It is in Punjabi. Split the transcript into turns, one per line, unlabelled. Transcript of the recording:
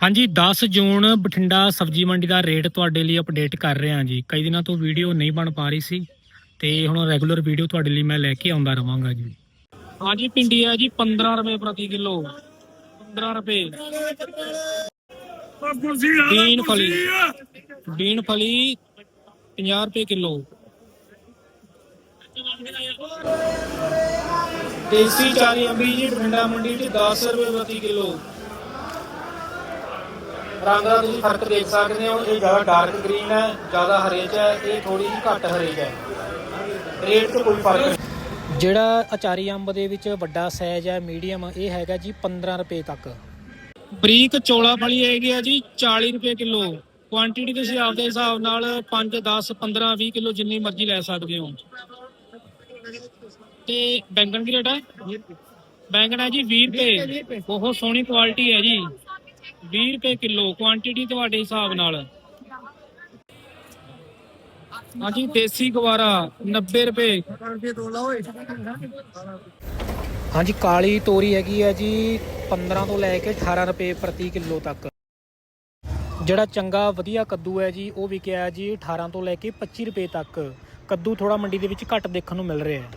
ਹਾਂਜੀ 10 ਜੂਨ ਬਠਿੰਡਾ ਸਬਜ਼ੀ ਮੰਡੀ ਦਾ ਰੇਟ ਤੁਹਾਡੇ ਲਈ ਅਪਡੇਟ ਕਰ ਰਹੇ ਹਾਂ ਜੀ। ਕਈ ਦਿਨਾਂ ਤੋਂ ਵੀਡੀਓ ਨਹੀਂ ਬਣ ਪਾ ਰਹੀ ਸੀ ਤੇ ਹੁਣ ਰੈਗੂਲਰ ਵੀਡੀਓ ਤੁਹਾਡੇ ਲਈ ਮੈਂ ਲੈ ਕੇ ਆਉਂਦਾ ਰਵਾਂਗਾ ਜੀ। ਹਾਂਜੀ ਪਿੰਡੀ ਹੈ ਜੀ 15 ਰੁਪਏ ਪ੍ਰਤੀ ਕਿਲੋ। 15 ਰੁਪਏ। ਬੀਨ ਫਲੀ। ਬੀਨ ਫਲੀ 50 ਰੁਪਏ ਕਿਲੋ। ਦੇਸੀ ਚਾਰੀ ਅੰਬੀ ਜੀ ਬਠਿੰਡਾ ਮੰਡੀ 'ਚ 10 ਰੁਪਏ ਪ੍ਰਤੀ ਕਿਲੋ। ਰੰਗ ਦਾ ਤੁਸੀਂ ਫ਼ਰਕ ਦੇਖ ਸਕਦੇ ਹੋ ਇਹ ਜ਼ਿਆਦਾ ਡਾਰਕ ਗ੍ਰੀਨ ਹੈ ਜ਼ਿਆਦਾ ਹਰੇ 'ਚ ਹੈ ਇਹ ਥੋੜੀ ਜਿਹੀ ਘੱਟ ਹਰੇ 'ਚ ਹੈ। ਰੇਟ 'ਚ ਕੋਈ ਫ਼ਰਕ ਨਹੀਂ। ਜਿਹੜਾ ਅਚਾਰੀ ਅੰਬ ਦੇ ਵਿੱਚ ਵੱਡਾ ਸਾਈਜ਼ ਹੈ ਮੀਡੀਅਮ ਇਹ ਹੈਗਾ ਜੀ 15 ਰੁਪਏ ਤੱਕ। ਬਰੀਕ ਚੋਲਾ ਫਲੀ ਹੈਗੀ ਆ ਜੀ 40 ਰੁਪਏ ਕਿਲੋ। ਕੁਆਂਟੀਟੀ ਤੁਸੀਂ ਆਪਦੇ ਹਿਸਾਬ ਨਾਲ 5 10 15 20 ਕਿਲੋ ਜਿੰਨੀ ਮਰਜ਼ੀ ਲੈ ਸਕਦੇ ਹੋ। ਤੇ ਬੈਂਗਣ ਕੀ ਰੇਟ ਹੈ ਬੈਂਗਣ ਹੈ ਜੀ 20 ਰੁਪਏ। ਬਹੁਤ ਸੋਹਣੀ ਕੁਆਲਿਟੀ ਹੈ ਜੀ। 20 ਰੁਪਏ ਕਿਲੋ ਕੁਆਂਟੀਟੀ ਤੁਹਾਡੇ ਹਿਸਾਬ ਨਾਲ। ਹਾਂਜੀ, ਦੇਸੀ ਗਵਾਰਾ 90 ਰੁਪਏ। ਹਾਂਜੀ, ਕਾਲੀ ਤੋਰੀ ਹੈਗੀ ਹੈ ਜੀ 15 ਤੋਂ ਲੈ ਕੇ 18 ਰੁਪਏ ਪ੍ਰਤੀ ਕਿਲੋ ਤੱਕ। ਜਿਹੜਾ ਚੰਗਾ ਵਧੀਆ ਕੱਦੂ ਹੈ ਜੀ, ਉਹ ਵਿਕਿਆ ਜੀ 18 ਤੋਂ ਲੈ ਕੇ 25 ਰੁਪਏ ਤੱਕ। ਕੱਦੂ ਥੋੜਾ ਮੰਡੀ ਦੇ ਵਿੱਚ ਘੱਟ ਦੇਖਣ ਨੂੰ ਮਿਲ ਰਿਹਾ ਹੈ।